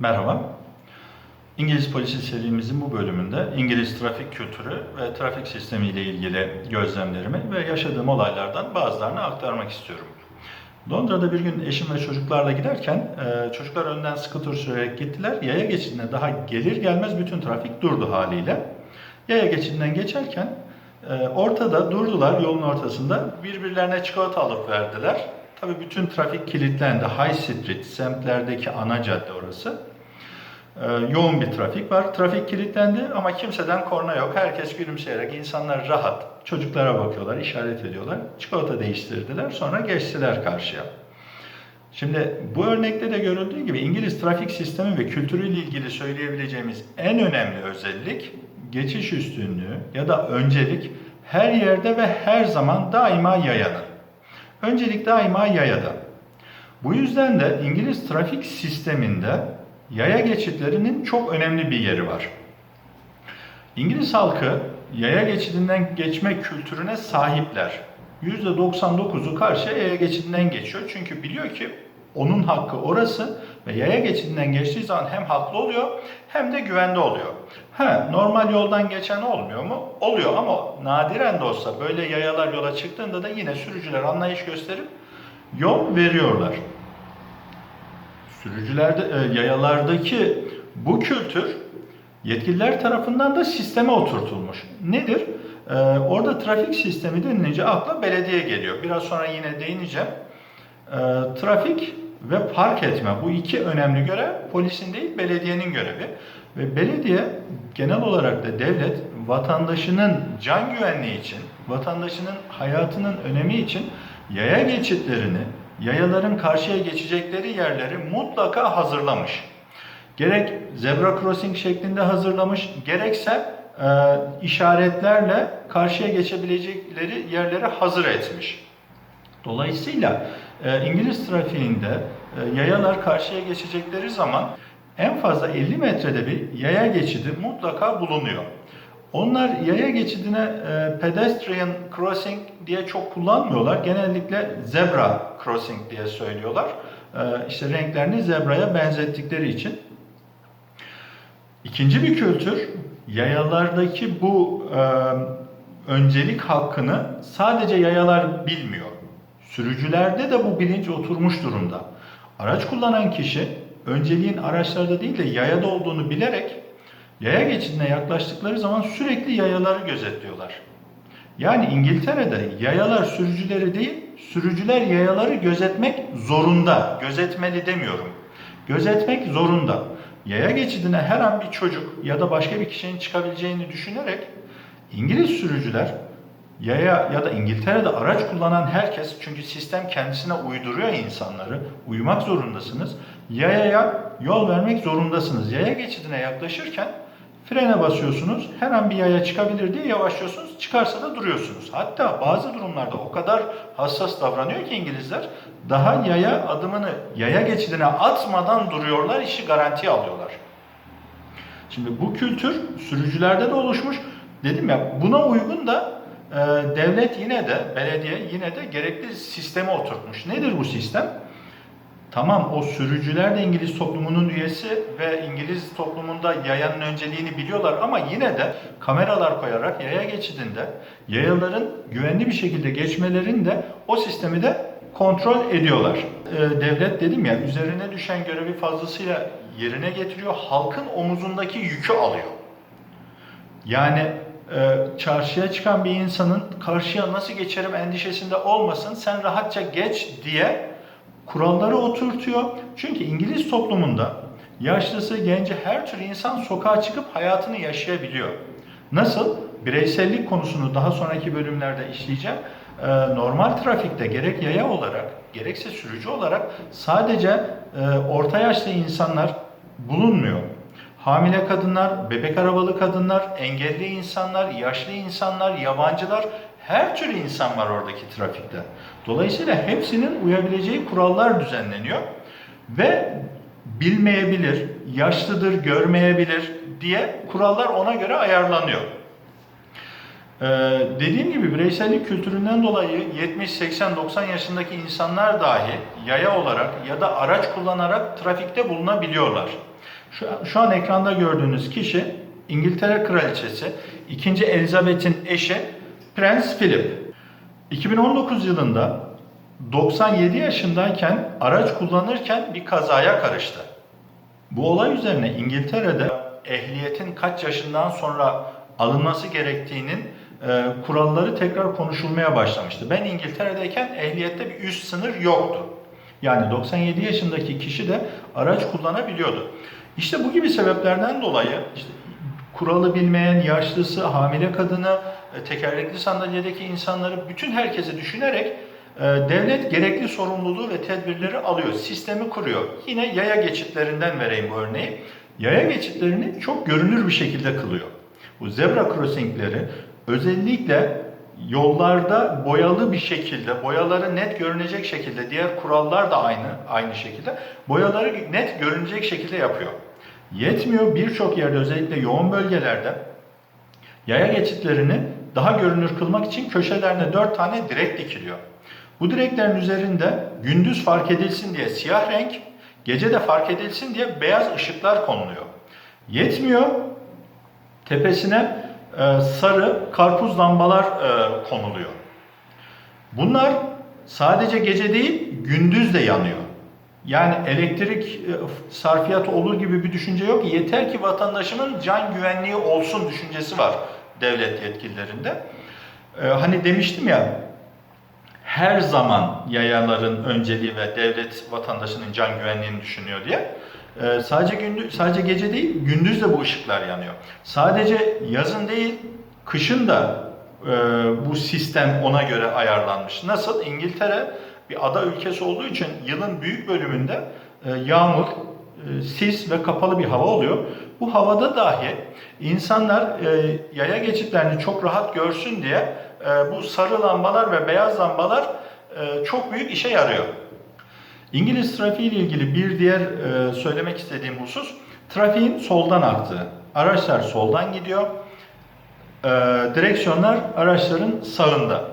Merhaba. İngiliz Polisi serimizin bu bölümünde İngiliz trafik kültürü ve trafik sistemi ile ilgili gözlemlerimi ve yaşadığım olaylardan bazılarını aktarmak istiyorum. Londra'da bir gün eşim ve çocuklarla giderken e, çocuklar önden scooter sürerek gittiler. Yaya geçidine daha gelir gelmez bütün trafik durdu haliyle. Yaya geçidinden geçerken e, ortada durdular yolun ortasında birbirlerine çikolata alıp verdiler. Tabii bütün trafik kilitlendi. High Street, semtlerdeki ana cadde orası. Ee, yoğun bir trafik var. Trafik kilitlendi ama kimseden korna yok. Herkes gülümseyerek, insanlar rahat. Çocuklara bakıyorlar, işaret ediyorlar. Çikolata değiştirdiler, sonra geçtiler karşıya. Şimdi bu örnekte de görüldüğü gibi İngiliz trafik sistemi ve kültürüyle ilgili söyleyebileceğimiz en önemli özellik geçiş üstünlüğü ya da öncelik her yerde ve her zaman daima yayanın. Öncelik daima yayada. Bu yüzden de İngiliz trafik sisteminde yaya geçitlerinin çok önemli bir yeri var. İngiliz halkı yaya geçidinden geçme kültürüne sahipler. %99'u karşıya yaya geçidinden geçiyor. Çünkü biliyor ki onun hakkı orası ve yaya geçidinden geçtiği zaman hem haklı oluyor hem de güvende oluyor. Ha, normal yoldan geçen olmuyor mu? Oluyor ama nadiren de olsa böyle yayalar yola çıktığında da yine sürücüler anlayış gösterip yol veriyorlar sürücülerde, e, yayalardaki bu kültür yetkililer tarafından da sisteme oturtulmuş. Nedir? E, orada trafik sistemi denilince akla belediye geliyor. Biraz sonra yine değineceğim. E, trafik ve park etme bu iki önemli görev polisin değil belediyenin görevi. Ve belediye genel olarak da devlet vatandaşının can güvenliği için, vatandaşının hayatının önemi için yaya geçitlerini, yayaların karşıya geçecekleri yerleri mutlaka hazırlamış. Gerek zebra crossing şeklinde hazırlamış, gerekse e, işaretlerle karşıya geçebilecekleri yerleri hazır etmiş. Dolayısıyla e, İngiliz trafiğinde e, yayalar karşıya geçecekleri zaman en fazla 50 metrede bir yaya geçidi mutlaka bulunuyor. Onlar yaya geçidine e, pedestrian crossing diye çok kullanmıyorlar. Genellikle zebra crossing diye söylüyorlar. E, işte renklerini zebraya benzettikleri için. İkinci bir kültür, yayalardaki bu e, öncelik hakkını sadece yayalar bilmiyor. Sürücülerde de bu bilinç oturmuş durumda. Araç kullanan kişi önceliğin araçlarda değil de yayada olduğunu bilerek Yaya geçidine yaklaştıkları zaman sürekli yayaları gözetliyorlar. Yani İngiltere'de yayalar sürücüleri değil, sürücüler yayaları gözetmek zorunda. Gözetmeli demiyorum. Gözetmek zorunda. Yaya geçidine her an bir çocuk ya da başka bir kişinin çıkabileceğini düşünerek İngiliz sürücüler yaya ya da İngiltere'de araç kullanan herkes çünkü sistem kendisine uyduruyor insanları. Uyumak zorundasınız. Yayaya yol vermek zorundasınız. Yaya geçidine yaklaşırken Frene basıyorsunuz. Her an bir yaya çıkabilir diye yavaşlıyorsunuz. Çıkarsa da duruyorsunuz. Hatta bazı durumlarda o kadar hassas davranıyor ki İngilizler daha yaya adımını yaya geçidine atmadan duruyorlar, işi garantiye alıyorlar. Şimdi bu kültür sürücülerde de oluşmuş. Dedim ya buna uygun da e, devlet yine de belediye yine de gerekli sisteme oturtmuş. Nedir bu sistem? Tamam o sürücüler de İngiliz toplumunun üyesi ve İngiliz toplumunda yayanın önceliğini biliyorlar ama yine de kameralar koyarak yaya geçidinde yayaların güvenli bir şekilde geçmelerini de o sistemi de kontrol ediyorlar. Ee, devlet dedim ya üzerine düşen görevi fazlasıyla yerine getiriyor. Halkın omuzundaki yükü alıyor. Yani e, çarşıya çıkan bir insanın karşıya nasıl geçerim endişesinde olmasın sen rahatça geç diye kuralları oturtuyor. Çünkü İngiliz toplumunda yaşlısı, genci her tür insan sokağa çıkıp hayatını yaşayabiliyor. Nasıl? Bireysellik konusunu daha sonraki bölümlerde işleyeceğim. Ee, normal trafikte gerek yaya olarak gerekse sürücü olarak sadece e, orta yaşlı insanlar bulunmuyor. Hamile kadınlar, bebek arabalı kadınlar, engelli insanlar, yaşlı insanlar, yabancılar her tür insan var oradaki trafikte. Dolayısıyla hepsinin uyabileceği kurallar düzenleniyor ve bilmeyebilir, yaşlıdır, görmeyebilir diye kurallar ona göre ayarlanıyor. Ee, dediğim gibi bireysellik kültüründen dolayı 70, 80, 90 yaşındaki insanlar dahi yaya olarak ya da araç kullanarak trafikte bulunabiliyorlar. Şu, şu an ekranda gördüğünüz kişi İngiltere Kraliçesi 2. Elizabeth'in eşi Prens Philip. 2019 yılında 97 yaşındayken araç kullanırken bir kazaya karıştı. Bu olay üzerine İngiltere'de ehliyetin kaç yaşından sonra alınması gerektiğinin e, kuralları tekrar konuşulmaya başlamıştı. Ben İngiltere'deyken ehliyette bir üst sınır yoktu. Yani 97 yaşındaki kişi de araç kullanabiliyordu. İşte bu gibi sebeplerden dolayı işte kuralı bilmeyen yaşlısı, hamile kadını, tekerlekli sandalyedeki insanları bütün herkesi düşünerek e, devlet gerekli sorumluluğu ve tedbirleri alıyor, sistemi kuruyor. Yine yaya geçitlerinden vereyim bu örneği. Yaya geçitlerini çok görünür bir şekilde kılıyor. Bu zebra crossingleri özellikle yollarda boyalı bir şekilde, boyaları net görünecek şekilde, diğer kurallar da aynı aynı şekilde, boyaları net görünecek şekilde yapıyor. Yetmiyor birçok yerde özellikle yoğun bölgelerde yaya geçitlerini daha görünür kılmak için köşelerine 4 tane direk dikiliyor. Bu direklerin üzerinde gündüz fark edilsin diye siyah renk, gece de fark edilsin diye beyaz ışıklar konuluyor. Yetmiyor, tepesine e, sarı karpuz lambalar e, konuluyor. Bunlar sadece gece değil, gündüz de yanıyor. Yani elektrik e, sarfiyatı olur gibi bir düşünce yok. Yeter ki vatandaşımın can güvenliği olsun düşüncesi var devlet yetkililerinde. E, hani demiştim ya, her zaman yayaların önceliği ve devlet vatandaşının can güvenliğini düşünüyor diye. Ee, sadece gündüz, sadece gece değil, gündüz de bu ışıklar yanıyor. Sadece yazın değil, kışın da e, bu sistem ona göre ayarlanmış. Nasıl? İngiltere bir ada ülkesi olduğu için yılın büyük bölümünde e, yağmur, sis ve kapalı bir hava oluyor. Bu havada dahi insanlar e, yaya geçitlerini çok rahat görsün diye e, bu sarı lambalar ve beyaz lambalar e, çok büyük işe yarıyor. İngiliz trafiği ile ilgili bir diğer e, söylemek istediğim husus, trafiğin soldan aktığı. Araçlar soldan gidiyor, e, direksiyonlar araçların sağında.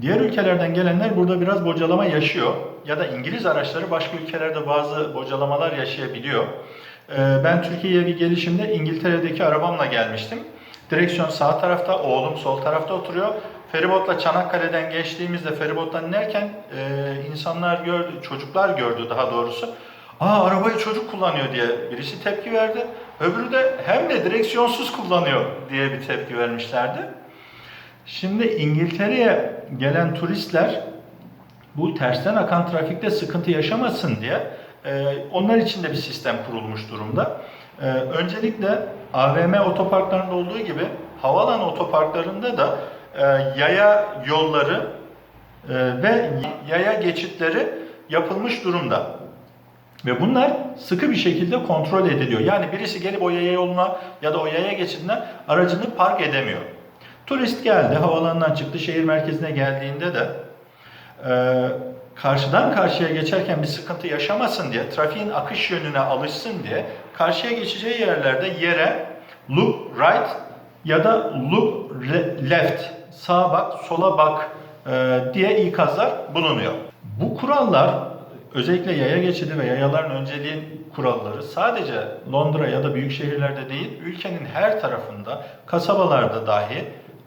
Diğer ülkelerden gelenler burada biraz bocalama yaşıyor ya da İngiliz araçları başka ülkelerde bazı bocalamalar yaşayabiliyor. E, ben Türkiye'ye bir gelişimde İngiltere'deki arabamla gelmiştim. Direksiyon sağ tarafta, oğlum sol tarafta oturuyor. Feribotla Çanakkale'den geçtiğimizde feribottan inerken e, insanlar gördü, çocuklar gördü daha doğrusu. Aa arabayı çocuk kullanıyor diye birisi tepki verdi. Öbürü de hem de direksiyonsuz kullanıyor diye bir tepki vermişlerdi. Şimdi İngiltere'ye gelen turistler bu tersten akan trafikte sıkıntı yaşamasın diye e, onlar için de bir sistem kurulmuş durumda. E, öncelikle AVM otoparklarında olduğu gibi havalan otoparklarında da e, yaya yolları e, ve yaya geçitleri yapılmış durumda. Ve bunlar sıkı bir şekilde kontrol ediliyor. Yani birisi gelip o yaya yoluna ya da o yaya geçidine aracını park edemiyor. Turist geldi, havalandan çıktı, şehir merkezine geldiğinde de e, karşıdan karşıya geçerken bir sıkıntı yaşamasın diye, trafiğin akış yönüne alışsın diye karşıya geçeceği yerlerde yere look right ya da look left, sağa bak, sola bak e, diye ikazlar bulunuyor. Bu kurallar özellikle yaya geçidi ve yayaların önceliğin kuralları sadece Londra ya da büyük şehirlerde değil, ülkenin her tarafında, kasabalarda dahi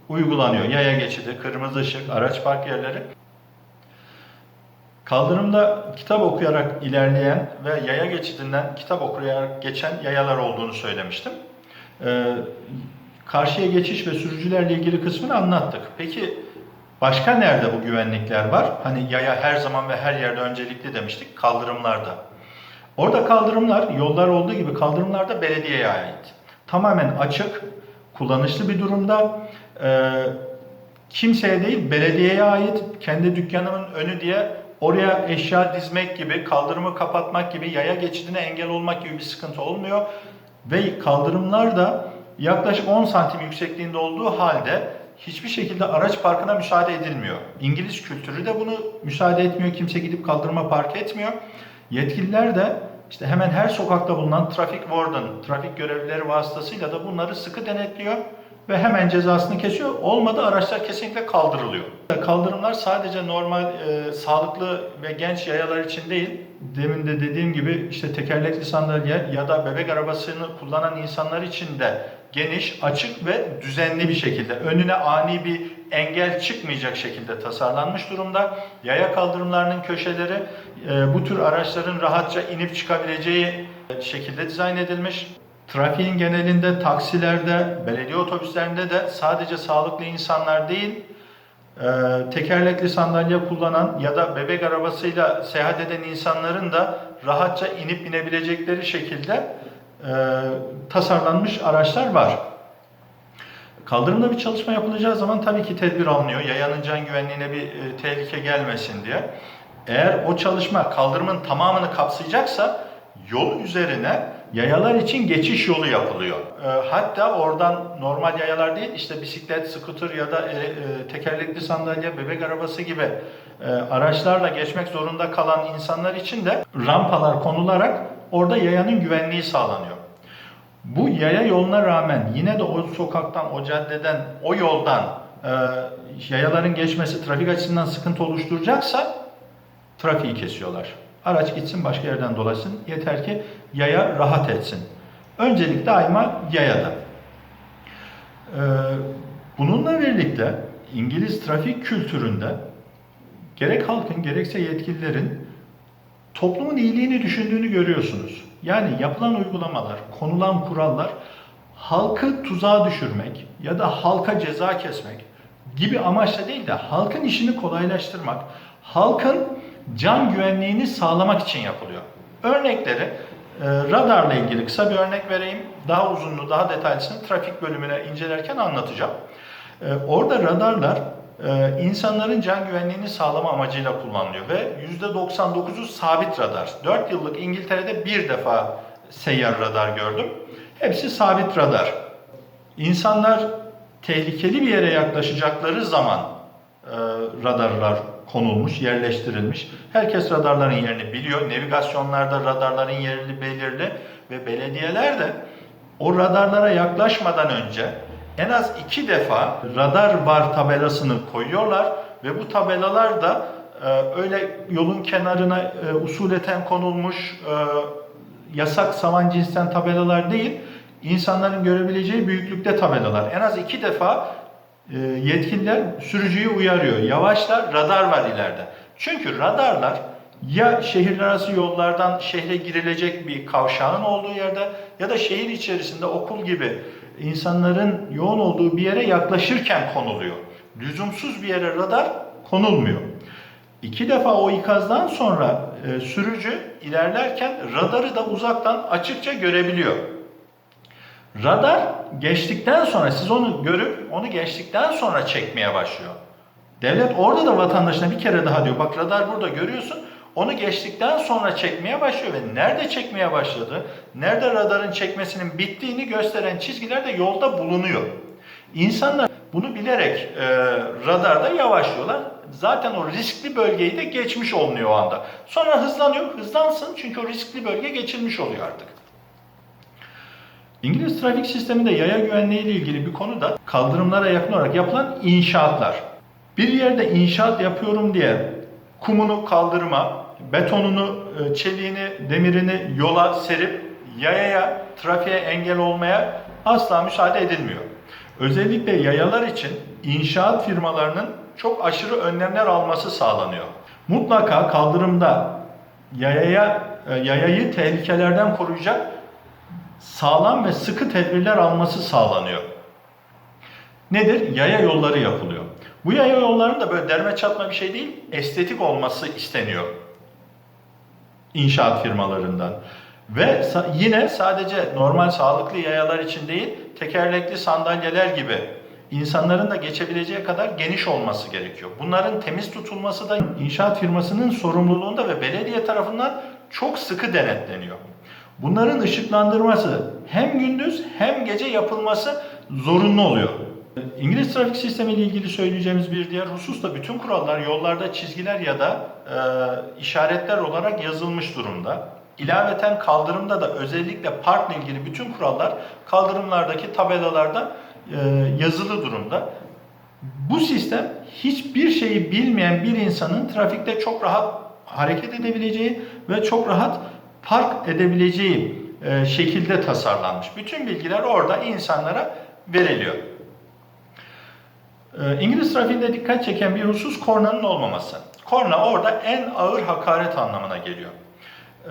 uygulanıyor. Yaya geçidi, kırmızı ışık, araç park yerleri. Kaldırımda kitap okuyarak ilerleyen ve yaya geçidinden kitap okuyarak geçen yayalar olduğunu söylemiştim. Ee, karşıya geçiş ve sürücülerle ilgili kısmını anlattık. Peki başka nerede bu güvenlikler var? Hani yaya her zaman ve her yerde öncelikli demiştik kaldırımlarda. Orada kaldırımlar, yollar olduğu gibi kaldırımlar da belediyeye ait. Tamamen açık, kullanışlı bir durumda. Ee, kimseye değil, belediyeye ait. Kendi dükkanımın önü diye oraya eşya dizmek gibi, kaldırımı kapatmak gibi, yaya geçidine engel olmak gibi bir sıkıntı olmuyor. Ve kaldırımlar da yaklaşık 10 santim yüksekliğinde olduğu halde hiçbir şekilde araç parkına müsaade edilmiyor. İngiliz kültürü de bunu müsaade etmiyor. Kimse gidip kaldırıma park etmiyor. Yetkililer de işte hemen her sokakta bulunan trafik warden, trafik görevlileri vasıtasıyla da bunları sıkı denetliyor ve hemen cezasını kesiyor. Olmadı araçlar kesinlikle kaldırılıyor. Kaldırımlar sadece normal e, sağlıklı ve genç yayalar için değil, demin de dediğim gibi işte tekerlekli sandalye ya da bebek arabasını kullanan insanlar için de geniş, açık ve düzenli bir şekilde önüne ani bir engel çıkmayacak şekilde tasarlanmış durumda. Yaya kaldırımlarının köşeleri e, bu tür araçların rahatça inip çıkabileceği şekilde dizayn edilmiş. Trafiğin genelinde taksilerde, belediye otobüslerinde de sadece sağlıklı insanlar değil, e, tekerlekli sandalye kullanan ya da bebek arabasıyla seyahat eden insanların da rahatça inip binebilecekleri şekilde e, tasarlanmış araçlar var. Kaldırımda bir çalışma yapılacağı zaman tabii ki tedbir alınıyor. Yayanın can güvenliğine bir e, tehlike gelmesin diye. Eğer o çalışma kaldırımın tamamını kapsayacaksa yol üzerine yayalar için geçiş yolu yapılıyor. E, hatta oradan normal yayalar değil işte bisiklet, skuter ya da e, e, tekerlekli sandalye, bebek arabası gibi e, araçlarla geçmek zorunda kalan insanlar için de rampalar konularak orada yayanın güvenliği sağlanıyor. Bu yaya yoluna rağmen yine de o sokaktan, o caddeden, o yoldan e, yayaların geçmesi trafik açısından sıkıntı oluşturacaksa trafiği kesiyorlar. Araç gitsin başka yerden dolaşsın. Yeter ki yaya rahat etsin. Öncelik daima yayada. Ee, bununla birlikte İngiliz trafik kültüründe gerek halkın gerekse yetkililerin toplumun iyiliğini düşündüğünü görüyorsunuz. Yani yapılan uygulamalar, konulan kurallar halkı tuzağa düşürmek ya da halka ceza kesmek gibi amaçla değil de halkın işini kolaylaştırmak, halkın can güvenliğini sağlamak için yapılıyor. Örnekleri e, radarla ilgili kısa bir örnek vereyim. Daha uzunlu, daha detaylısını trafik bölümüne incelerken anlatacağım. E, Orada radarlar e, insanların can güvenliğini sağlama amacıyla kullanılıyor ve %99'u sabit radar. 4 yıllık İngiltere'de bir defa seyyar radar gördüm. Hepsi sabit radar. İnsanlar tehlikeli bir yere yaklaşacakları zaman radarlar konulmuş, yerleştirilmiş. Herkes radarların yerini biliyor. Navigasyonlarda radarların yerini belirli ve belediyeler de o radarlara yaklaşmadan önce en az iki defa radar var tabelasını koyuyorlar ve bu tabelalar da e, öyle yolun kenarına e, usuleten konulmuş e, yasak saman cinsten tabelalar değil, insanların görebileceği büyüklükte tabelalar. En az iki defa yetkililer sürücüyü uyarıyor. Yavaşlar, radar var ileride. Çünkü radarlar ya şehirler arası yollardan şehre girilecek bir kavşağın olduğu yerde ya da şehir içerisinde okul gibi insanların yoğun olduğu bir yere yaklaşırken konuluyor. Lüzumsuz bir yere radar konulmuyor. İki defa o ikazdan sonra e, sürücü ilerlerken radarı da uzaktan açıkça görebiliyor. Radar geçtikten sonra siz onu görüp onu geçtikten sonra çekmeye başlıyor. Devlet orada da vatandaşına bir kere daha diyor bak radar burada görüyorsun. Onu geçtikten sonra çekmeye başlıyor ve nerede çekmeye başladı, nerede radarın çekmesinin bittiğini gösteren çizgiler de yolda bulunuyor. İnsanlar bunu bilerek e, radarda yavaşlıyorlar. Zaten o riskli bölgeyi de geçmiş oluyor o anda. Sonra hızlanıyor, hızlansın çünkü o riskli bölge geçilmiş oluyor artık. İngiliz trafik sisteminde yaya güvenliği ile ilgili bir konu da kaldırımlara yakın olarak yapılan inşaatlar. Bir yerde inşaat yapıyorum diye kumunu kaldırıma, betonunu, e, çeliğini, demirini yola serip yayaya, trafiğe engel olmaya asla müsaade edilmiyor. Özellikle yayalar için inşaat firmalarının çok aşırı önlemler alması sağlanıyor. Mutlaka kaldırımda yayaya e, yayayı tehlikelerden koruyacak sağlam ve sıkı tedbirler alması sağlanıyor. Nedir? Yaya yolları yapılıyor. Bu yaya yollarının da böyle derme çatma bir şey değil, estetik olması isteniyor inşaat firmalarından. Ve yine sadece normal sağlıklı yayalar için değil, tekerlekli sandalyeler gibi insanların da geçebileceği kadar geniş olması gerekiyor. Bunların temiz tutulması da inşaat firmasının sorumluluğunda ve belediye tarafından çok sıkı denetleniyor. Bunların ışıklandırması hem gündüz hem gece yapılması zorunlu oluyor. İngiliz trafik sistemi ile ilgili söyleyeceğimiz bir diğer husus da bütün kurallar yollarda çizgiler ya da e, işaretler olarak yazılmış durumda. İlaveten kaldırımda da özellikle parkla ilgili bütün kurallar kaldırımlardaki tabelalarda e, yazılı durumda. Bu sistem hiçbir şeyi bilmeyen bir insanın trafikte çok rahat hareket edebileceği ve çok rahat park edebileceği e, şekilde tasarlanmış. Bütün bilgiler orada insanlara veriliyor. E, İngiliz trafiğinde dikkat çeken bir husus kornanın olmaması. Korna orada en ağır hakaret anlamına geliyor.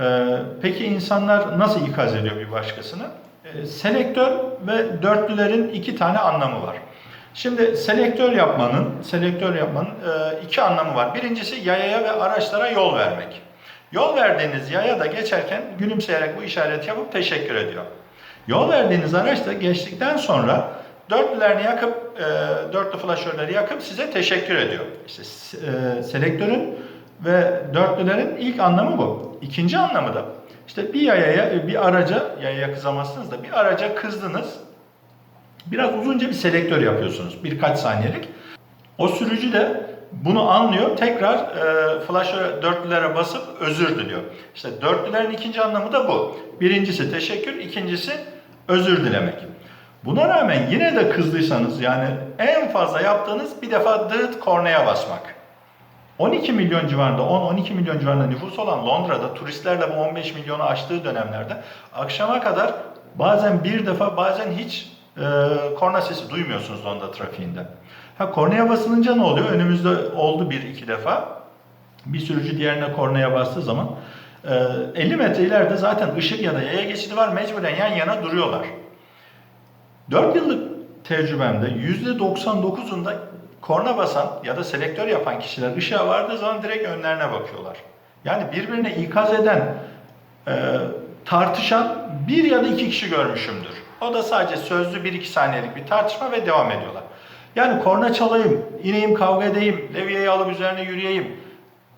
E, Peki insanlar nasıl ikaz ediyor bir başkasını? Selektör ve dörtlülerin iki tane anlamı var. Şimdi selektör yapmanın, selektör yapmanın iki anlamı var. Birincisi yayaya ve araçlara yol vermek. Yol verdiğiniz yaya da geçerken gülümseyerek bu işareti yapıp teşekkür ediyor. Yol verdiğiniz araç da geçtikten sonra dörtlülerini yakıp, e, dörtlü flaşörleri yakıp size teşekkür ediyor. İşte e, selektörün ve dörtlülerin ilk anlamı bu. İkinci anlamı da işte bir yayaya, bir araca, yayaya kızamazsınız da bir araca kızdınız, Biraz uzunca bir selektör yapıyorsunuz birkaç saniyelik. O sürücü de bunu anlıyor. Tekrar e, flash'a dörtlülere basıp özür diliyor. İşte dörtlülerin ikinci anlamı da bu. Birincisi teşekkür, ikincisi özür dilemek. Buna rağmen yine de kızdıysanız yani en fazla yaptığınız bir defa dıt kornaya basmak. 12 milyon civarında, 10-12 milyon civarında nüfus olan Londra'da turistlerle bu 15 milyonu aştığı dönemlerde akşama kadar bazen bir defa bazen hiç e, korna sesi duymuyorsunuz Londra trafiğinde. Ha kornaya basılınca ne oluyor? Önümüzde oldu bir iki defa. Bir sürücü diğerine kornaya bastığı zaman e, 50 metre ileride zaten ışık ya da yaya geçidi var mecburen yan yana duruyorlar. 4 yıllık tecrübemde %99'unda korna basan ya da selektör yapan kişiler ışığa vardığı zaman direkt önlerine bakıyorlar. Yani birbirine ikaz eden, e, tartışan bir ya da iki kişi görmüşümdür. O da sadece sözlü bir iki saniyelik bir tartışma ve devam ediyorlar. Yani korna çalayım, ineyim kavga edeyim, levyeyi alıp üzerine yürüyeyim.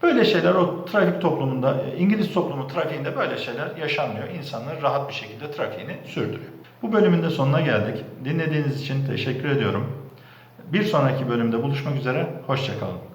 Böyle şeyler o trafik toplumunda, İngiliz toplumu trafiğinde böyle şeyler yaşanmıyor. İnsanlar rahat bir şekilde trafiğini sürdürüyor. Bu bölümün de sonuna geldik. Dinlediğiniz için teşekkür ediyorum. Bir sonraki bölümde buluşmak üzere, hoşçakalın.